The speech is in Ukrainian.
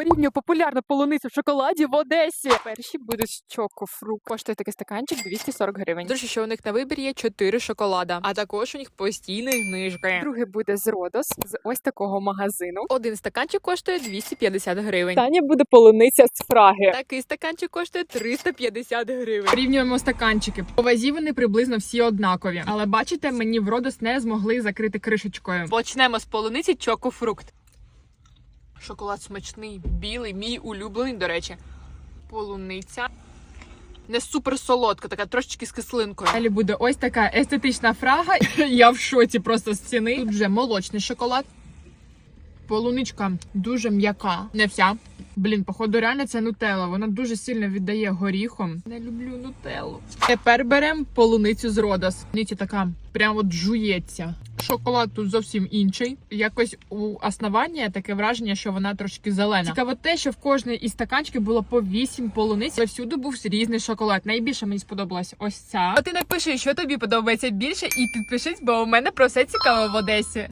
Порівнюю популярну полуницю в шоколаді в Одесі. Перші буде з чокофрукт. Коштує такий стаканчик 240 гривень. Дуже що у них на вибір є 4 шоколада, а також у них постійні знижки. Другий буде з Родос з ось такого магазину. Один стаканчик коштує 250 гривень. Таня буде полуниця з фраги. Такий стаканчик коштує 350 гривень. Порівнюємо стаканчики. По вазі вони приблизно всі однакові. Але бачите, мені в Родос не змогли закрити кришечкою. Почнемо з полуниці чокофрукт. Шоколад смачний, білий, мій улюблений, до речі. Полуниця. Не супер солодка, така трошечки з кислинкою. Далі буде ось така естетична фрага. Я в шоці просто з ціни. Тут вже молочний шоколад. Полуничка дуже м'яка, не вся. Блін, походу, реально це нутелла. Вона дуже сильно віддає горіхом. Не люблю нутеллу. Тепер беремо полуницю з Родос. Ниці така прям от жується. Шоколад тут зовсім інший. Якось у основання таке враження, що вона трошки зелена. Цікаво те, що в кожній із стаканчиків було по 8 полуниць, але всюди був різний шоколад. Найбільше мені сподобалась ось ця. А ти напиши, що тобі подобається більше, і підпишись, бо у мене про все цікаво в Одесі.